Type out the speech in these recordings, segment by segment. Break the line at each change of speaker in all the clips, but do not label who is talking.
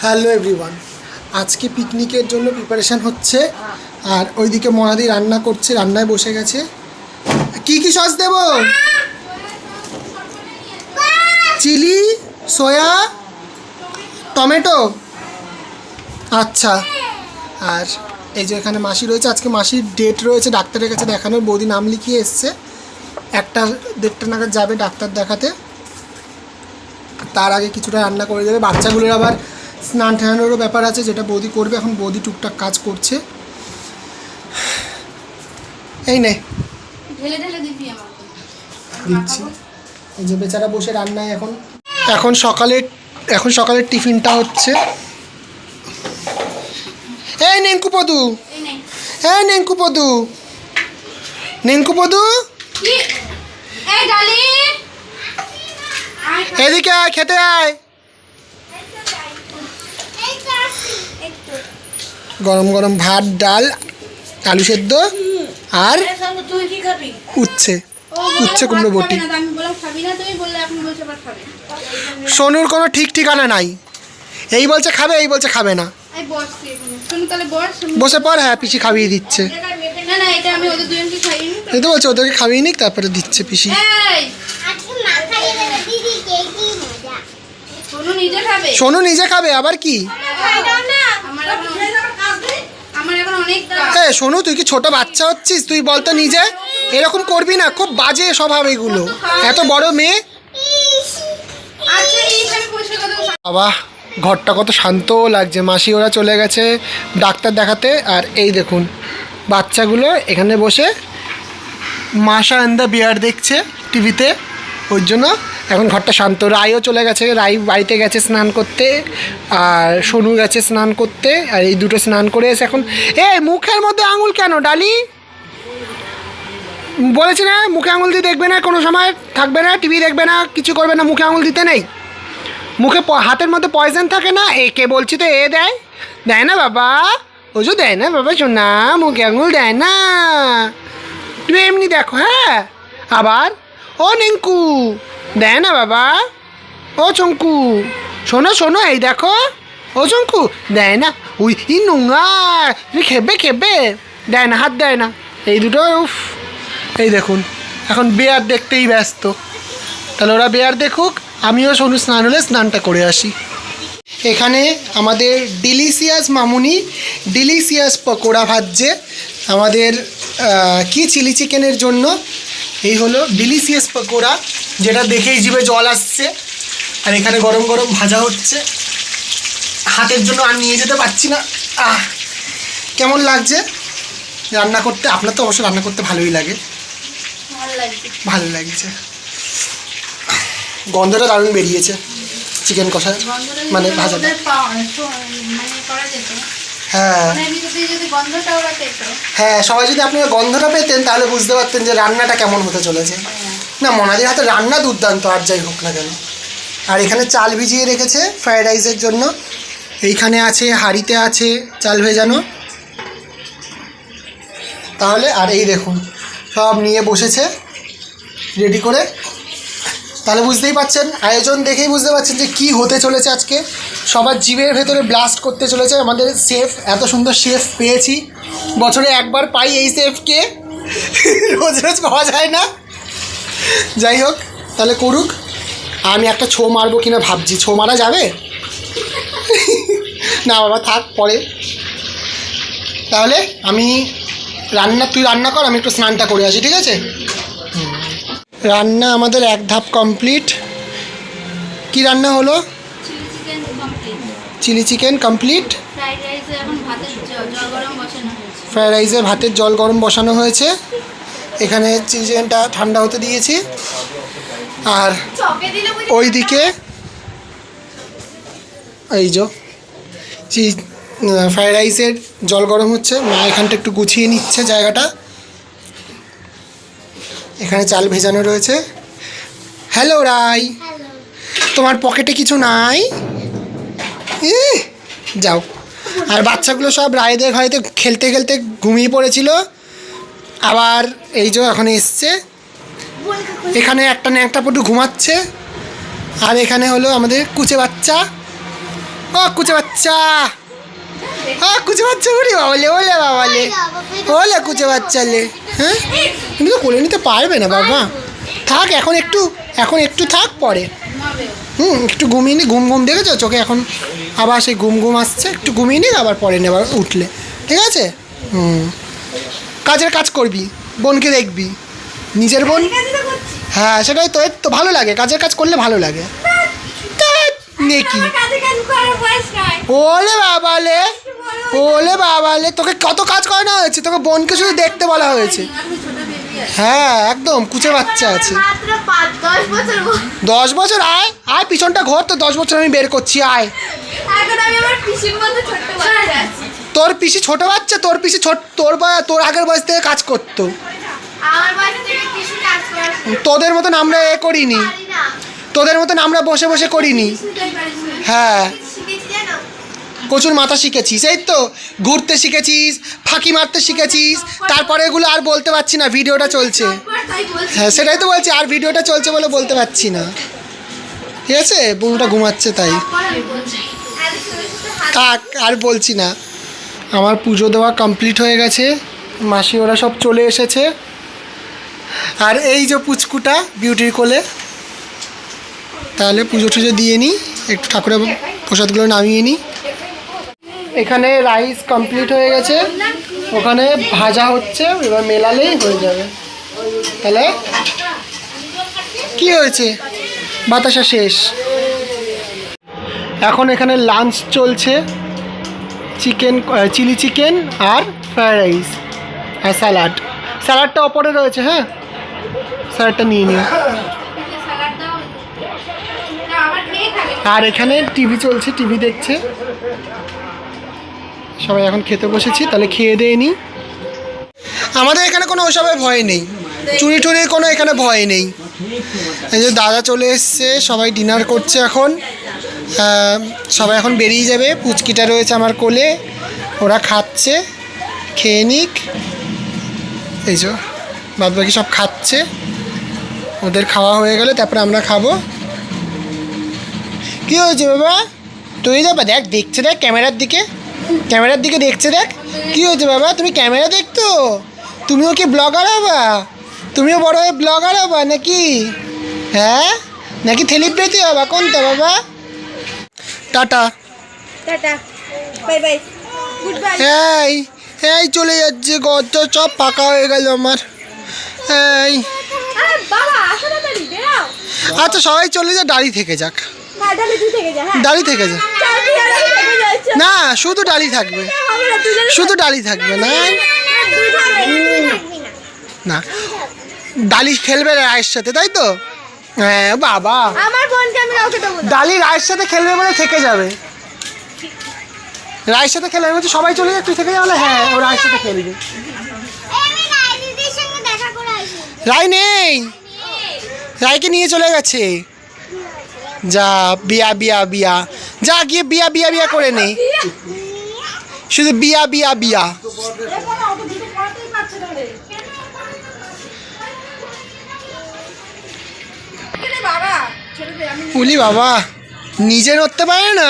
Hello everyone. আজকে পিকনিকের জন্য প্রিপারেশন হচ্ছে। আর ওইদিকে মনাদি রান্না করছে, রান্নায় বসে গেছে। কি কি সস দেব? Chilli soya tomato. আচ্ছা। আর এই যে এখানে মাসি রয়েছে, আজকে মাসির ডেট রয়েছে ডাক্তারের কাছে দেখানোর, বৌদি নাম লিখিয়ে এসছে। একটা দেড়টা নাগাদ যাবে ডাক্তার দেখাতে। তার আগে কিছুটা রান্না করে দেবে। বাচ্চাগুলোর আবার স্নান টানানোরও ব্যাপার আছে যেটা বৌদি করবে এখন বৌদি টুকটাক কাজ করছে। এই নে। দিচ্ছি। এই যে বেচারা বসে রান্নায় এখন। এখন সকালের এখন সকালের টিফিনটা হচ্ছে। এই নেঙ্কু পদু
এই নে।
এই নেঙ্কু পদু নেঙ্কু পদু
এই ডালি
এদিকে আয় খেতে আয়। গরম গরম ভাত ডাল আলু সেদ্ধ আর
তুই কি খাবি?
উচ্ছে। উচ্ছে কুমড়ো বটি।
না, তা আমি বললাম খাবি না তুমি বললে এখন বলছে আবার খাবে
সোনুর কোনো ঠিক ঠিকানা নাই। এই বলছে খাবে এই বলছে খাবে না।
বস তুই এখানে। শোন তাহলে বস
বসে পর হ্যাঁ পিসি খাইয়ে দিচ্ছে।
না না এটা আমি ওদের দুজনকে খাইয়ে নি
এই তো বলছে ওদেরকে খাইয়ে নিক তারপরে দিচ্ছে পিসি।
এই!
আজকে মাথায় দেবে দিদি কে কি মজা।
সোনু নিজে খাবে?
সোনু নিজে খাবে আবার কি
খাই দাও না
আমার এখন
এ সোনু তুই কি ছোট বাচ্চা হচ্ছিস? তুই বলতো নিজে এরকম করবি না খুব বাজে স্বভাব এগুলো। এত বড় মেয়ে?
আচ্ছা
বাবা ঘরটা কত শান্ত লাগছে। মাসি ওরা চলে গেছে ডাক্তার দেখাতে। আর এই দেখুন বাচ্চাগুলো এখানে বসে মাসা অ্যান্ড দ্য বিয়ার দেখছে টিভিতে। ওই জন্য এখন ঘরটা শান্ত। রায়ও চলে গেছে রাই বাড়িতে গেছে স্নান করতে, আর সোনু গেছে স্নান করতে, আর এই দুটো স্নান করে এসে এখন এ, মুখের মধ্যে আঙুল কেন, ডালি? বলেছি না, মুখে আঙুল দিয়ে দেখবে না, কোনো সময় থাকবে না, টিভি দেখবে না, কিছু করবে না, মুখে আঙুল দিতে নেই। মুখে হাতের মধ্যে পয়জন থাকে না এ কে বলছি তো, এ দেয়। দেয় না বাবা, ওজো দেয় না বাবা শোনা মুখে আঙুল দেয় না। তুমি এমনি দেখো হ্যাঁ? আবার ও নিঙ্কু। দেয় না বাবা। ও চঙ্কু। শোনো শোনো, এই দেখো। ও চঙ্কু দেয় না। উই, ই নোংরা খেবে খেবে। দেয় না, হাত দেয় না। এই দুটো, উফ। এই দেখুন, এখন বেয়ার দেখতেই ব্যস্ত। তাহলে ওরা বেয়ার দেখুক, আমিও সোনু স্নান হলে স্নানটা করে আসি। এখানে আমাদের ডিলিশিয়াস মামুনি ডিলিশিয়াস পকোড়া ভাজছে। আমাদের কি চিলি চিকেনের জন্য? এই হলো ডিলিশিয়াস পকোড়া যেটা দেখেই জিভে জল আসছে। আর এখানে গরম গরম ভাজা হচ্ছে। হাতের জন্য আর নিয়ে যেতে পারছি না। আহ কেমন লাগছে? রান্না করতে? আপনার তো অবশ্যই রান্না করতে ভালোই লাগে।
ভালো লাগছে।
গন্ধটা দারুণ বেরিয়েছে। চিকেন কষা মানে
যদি
হ্যাঁ।
মানে
হ্যাঁ সবাই যদি আপনারা গন্ধটা পেতেন তাহলে বুঝতে পারতেন যে রান্নাটা কেমন হতে চলেছে। না মনাদির হাতে রান্না দুর্দান্ত আর যাই হোক না কেন। আর এখানে চাল ভিজিয়ে রেখেছে ফ্রায়েড রাইসের জন্য। এইখানে আছে হাঁড়িতে আছে চাল ভেজানো। তাহলে আর এই দেখুন সব নিয়ে বসেছে রেডি করে। তাহলে বুঝতেই পাচ্ছেন আয়োজন দেখেই বুঝতে পারছেন যে কি হতে চলেছে আজকে। সবার জীবের ভেতরে ব্লাস্ট করতে চলেছে। আমাদের শেফ এত সুন্দর শেফ পেয়েছি। বছরে একবার পাই এই শেফকে রোজ রোজ পাওয়া যায় না। যাই হোক, তাহলে করুক। আমি একটা ছো মারবো কিনা ভাবছি। ছো মারা যাবে? না বাবা, থাক, পরে। তাহলে আমি রান্না, তুই রান্না কর, আমি একটু স্নানটা করে আসি, ঠিক আছে? রান্না আমাদের এক ধাপ কমপ্লিট কি রান্না হলো?
Chilli chicken complete. ফ্রাইড রাইসে ভাতের জল গরম বসানো হয়েছে।
ফ্রায়েড রাইসের ভাতের জল গরম বসানো হয়েছে। এখানে চিলি চিকেনটা ঠান্ডা হতে দিয়েছি। আর
ওই দিকে
ওইদিকে এই যে ফ্রায়েড রাইসের জল গরম হচ্ছে। মা এখানটা একটু গুছিয়ে নিচ্ছে জায়গাটা। এখানে চাল ভেজানো রয়েছে। হ্যালো রাই তোমার পকেটে কিছু নাই? ইহ, যাও। আর বাচ্চাগুলো সব রায়দের ঘরেতে খেলতে খেলতে ঘুমিয়ে পড়েছিল। আবার এই যে এখন এসছে। এখানে একটা ন্যাংটা পটু ঘুমাচ্ছে। আর এখানে হলো আমাদের কুচে বাচ্চা। ও কুচে বাচ্চা। ও কুচে বাচ্চা ওরে বাবালে ওলে বাবালে। ওলে কুচে বাচ্চা লে হ্যাঁ? তুমি তো কোলে নিতে পারবে না বাবা। থাক এখন একটু এখন একটু থাক পরে। হুম একটু ঘুমিয়ে নি ঘুম ঘুম দেখেছ? চোখে এখন আবার সেই ঘুম ঘুম আসছে একটু ঘুমিয়ে নিক আবার পরে নেবার উঠলে। ঠিক আছে? হুম। কাজের কাজ করবি বোনকে দেখবি। নিজের বোন? হ্যাঁ সেটাই তো তো ভালো লাগে। কাজের কাজ করলে ভালো লাগে। নেকি ওলে বাবালে ওলে বাবালে তোকে কত কাজ করানো হয়েছে? তোকে বোনকে শুধু দেখতে বলা হয়েছে। হ্যাঁ একদম কুচে বাচ্চা আছে।
দশ বছর
আয় আয় পিছনটা ঘর তো দশ বছর আমি বের করছি আয়। তোর পিসি ছোট বাচ্চা তোর পিসি ছোট তোর বয় তোর আগের বয়স থেকে কাজ করতো। তোদের মতন আমরা এ করিনি। তোদের মতন আমরা বসে বসে করিনি। হ্যাঁ। প্রচুর মাথা শিখেছিস এই তো। ঘুরতে শিখেছিস ফাঁকি মারতে শিখেছিস তারপরে এগুলো আর বলতে পারছি না ভিডিওটা চলছে। হ্যাঁ সেটাই তো বলছি আর ভিডিওটা চলছে বলে বলতে পারছি না। ঠিক আছে? বোনটা ঘুমাচ্ছে তাই
আমি বলছি আর শুধু শুধু হাত
থাক, আর বলছি না। আমার পুজো দেওয়া কমপ্লিট হয়ে গেছে। মাসি, ওরা সব চলে এসেছে। আর এই যে পুচকুটা বিউটির কোলে, তাহলে পুজো টুজো দিয়ে নিই, একটু ঠাকুরের প্রসাদগুলো নামিয়ে নিই। এখানে রাইস কমপ্লিট হয়ে গেছে। ওখানে ভাজা হচ্ছে, এবার মেলালেই হয়ে যাবে। তাহলে কি হয়েছে? বাতাসা শেষ। এখন এখানে লাঞ্চ চলছে চিকেন চিলি চিকেন আর ফ্রায়েড রাইস আর স্যালাড স্যালাডটা ওপরে রয়েছে হ্যাঁ? স্যালাডটা নিয়ে নিও। আর এখানে টিভি চলছে টিভি দেখছে। সবাই এখন খেতে বসেছি, তাহলে খেয়ে দিয়ে নিই আমাদের এখানে কোনো ওসবের ভয় নেই। চুরি টুরির কোনো এখানে ভয় নেই। এই যে দাদা চলে এসছে, সবাই ডিনার করছে এখন। সবাই এখন বেরিয়ে যাবে, পুচকিটা রয়েছে আমার কোলে। ওরা খাচ্ছে, খেয়ে নিক। এই যে বাদ বাকি সব খাচ্ছে। ওদের খাওয়া হয়ে গেলে তারপরে আমরা খাব। কি হয়েছে বাবা? তুই যাবা দেখ, দেখছে দেখ ক্যামেরার দিকে। ক্যামেরার দিকে দেখছে দেখ। কি হয়েছে বাবা? তুমি ক্যামেরা দেখতো? তুমিও কি ব্লগার হবা? তুমিও বড় হয়ে ব্লগার হবা নাকি? হ্যাঁ? নাকি সেলিব্রিটি হবা? কোনটা বাবা? Tata.
Tata. Bye bye. Good bye
এই এই চলে যাচ্ছে গত সব পাকা হয়ে গেল আমার। এই। আচ্ছা সবাই চলে যা দাড়ি থেকে যাক।
না তাহলে তুই থেকে যা হ্যাঁ।
দাড়ি থেকে যা।
চার তুই আর আমি থেকে যাচ্ছি।
না শুধু দাড়ি থাকবে। শুধু
দুজনে থাকবি না।
না। ডালি খেলবে রায়ের সাথে তাই তো? হ্যাঁ বাবা।
আমার বোনকে আমি কাউকে দেবো
ডালি রায়ের সাথে খেলবে বলে থেকে যাবে। রায়ের সাথে খেলবে বলছে সবাই চলে যাক তুই থেকে যাবে হ্যাঁ ও রায়ের সাথে খেলবে। রায় নেই? রায়কে নিয়ে চলে গেছে? যা বিয়া বিয়া বিয়া। যা গিয়ে বিয়া বিয়া বিয়া করে নেই শুধু বিয়া বিয়া বিয়া। উলি বাবা নিজে নড়তে পারে না?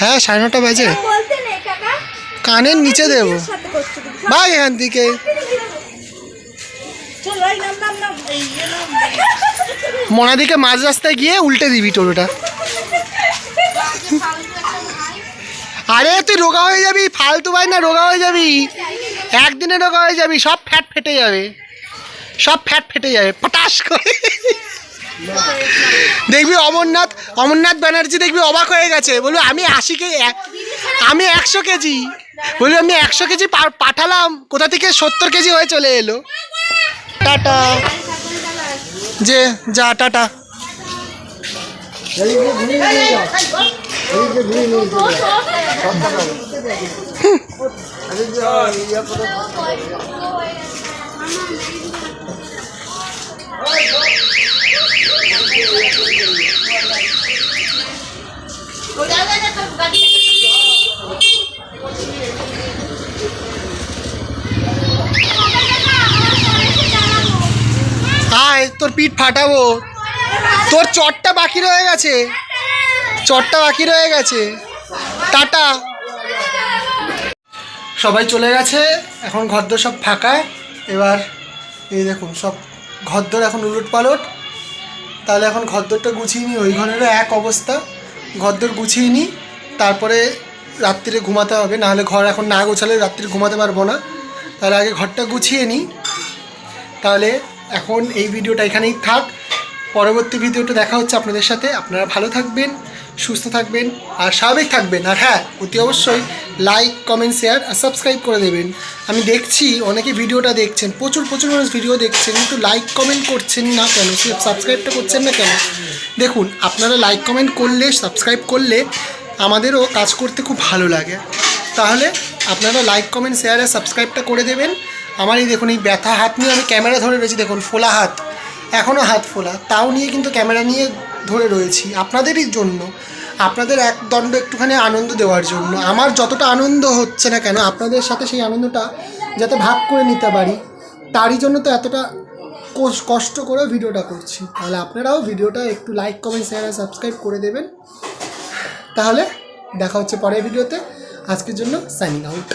হ্যাঁ সাড়ে নটা বাজে।
কাকা।
কানের নিচে দেবো। ভাই এখান থেকে।
এই ইয়ে
মনাদিকে মাঝ রাস্তায় গিয়ে উল্টে দিবি টোটোটা। আরে তুই রোগা হয়ে যাবি ফালতু ভাই না রোগা হয়ে যাবি। একদিনে রোগা হয়ে যাবি সব ফ্যাট ফেটে যাবে। সব ফ্যাট ফেটে যাবে, পটাশ করে। দেখবি অমরনাথ অমরনাথ ব্যানার্জি দেখবি অবাক হয়ে গেছে। বলব, আমি আশি কেজি আমি একশো কেজি। বলবি, আমি একশো কেজি পাঠালাম। কোথা থেকে সত্তর কেজি হয়ে চলে এলো। টাটা। যে, যা, টাটা। আয়, তোর পিঠ ফাটাবো। তোর চটটা বাকি রয়ে গেছে। চটটা বাকি রয়ে গেছে। টাটা। সবাই চলে গেছে। এখন ঘরদোর সব ফাঁকা। এবার এই দেখুন, সব ঘরদোর এখন উলট পালট তাহলে এখন ঘরদোরটা গুছিয়ে নিই ওই ঘরেরও এক অবস্থা। ঘরদোর গুছিয়ে নিই তারপরে রাত্রিরে ঘুমাতে হবে, নাহলে ঘর এখন না গোছালে রাত্রিরে ঘুমাতে পারব না। তাহলে আগে ঘরটা গুছিয়ে নিই তাহলে এখন এই ভিডিওটা এখানেই থাক। পরবর্তী ভিডিওটা দেখা হচ্ছে আপনাদের সাথে। আপনারা ভালো থাকবেন। সুস্থ থাকবেন আর স্বাভাবিক থাকবেন। আর হ্যাঁ অতি অবশ্যই লাইক কমেন্ট শেয়ার আর সাবস্ক্রাইব করে দেবেন। আমি দেখছি অনেকে ভিডিওটা দেখছেন, প্রচুর প্রচুর মানুষ ভিডিও দেখছেন, কিন্তু লাইক কমেন্ট করছেন না কেন? সাবস্ক্রাইবটা করছেন না কেন? দেখুন, আপনারা লাইক কমেন্ট করলে সাবস্ক্রাইব করলে আমাদেরও কাজ করতে খুব ভালো লাগে। তাহলে আপনারা লাইক কমেন্ট শেয়ার আর সাবস্ক্রাইবটা করে দেবেন। আমার এই দেখুন, এই ব্যথা হাত নিয়ে আমি ক্যামেরা ধরে রয়েছি, দেখুন, ফোলা হাত। এখনও হাত ফোলা। তাও নিয়ে কিন্তু ক্যামেরা নিয়ে ধরে রয়েছি আপনাদেরই জন্য, আপনাদের এক দণ্ড একটুখানি আনন্দ দেওয়ার জন্য। আমার যতটা আনন্দ হচ্ছে না কেন, আপনাদের সাথে সেই আনন্দটা যাতে ভাগ করে নিতে পারি, তারই জন্য তো এতটা কোষ- কষ্ট করে ভিডিওটা করছি। তাহলে আপনারাও ভিডিওটা একটু লাইক কমেন্ট শেয়ার আর সাবস্ক্রাইব করে দেবেন। তাহলে দেখা হচ্ছে পরের ভিডিওতে। আজকের জন্য সাইনিং আউট